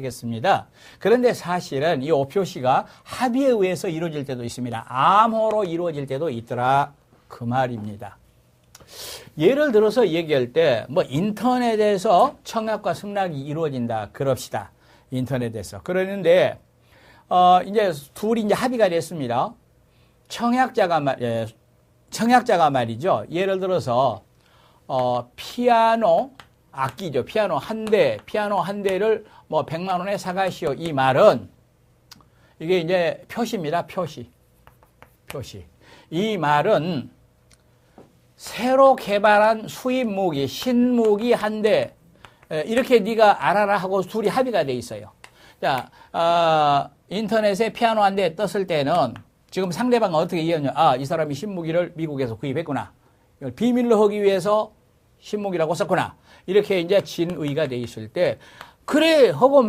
되겠습니다. 그런데 사실은 이 오표시가 합의에 의해서 이루어질 때도 있습니다. 암호로 이루어질 때도 있더라. 그 말입니다. 예를 들어서 얘기할 때 뭐 인터넷에서 청약과 승낙이 이루어진다 그럽시다. 인터넷에서. 그러는데 어 이제 둘이 이제 합의가 됐습니다. 청약자가 말 예, 청약자가 말이죠. 예를 들어서 어 피아노 악기죠. 피아노 한 대, 피아노 한 대를 뭐 100만 원에 사가시오. 이 말은 이게 이제 표시입니다. 표시. 표시. 이 말은 새로 개발한 수입 무기, 신무기 한 대, 에, 이렇게 네가 알아라 하고 둘이 합의가 돼 있어요. 자, 어, 인터넷에 피아노 한 대 떴을 때는 지금 상대방은 어떻게 이해하냐? 아, 이 사람이 신무기를 미국에서 구입했구나. 이걸 비밀로 하기 위해서 신무기라고 썼구나. 이렇게 이제 진의가 돼 있을 때, 그래, 하고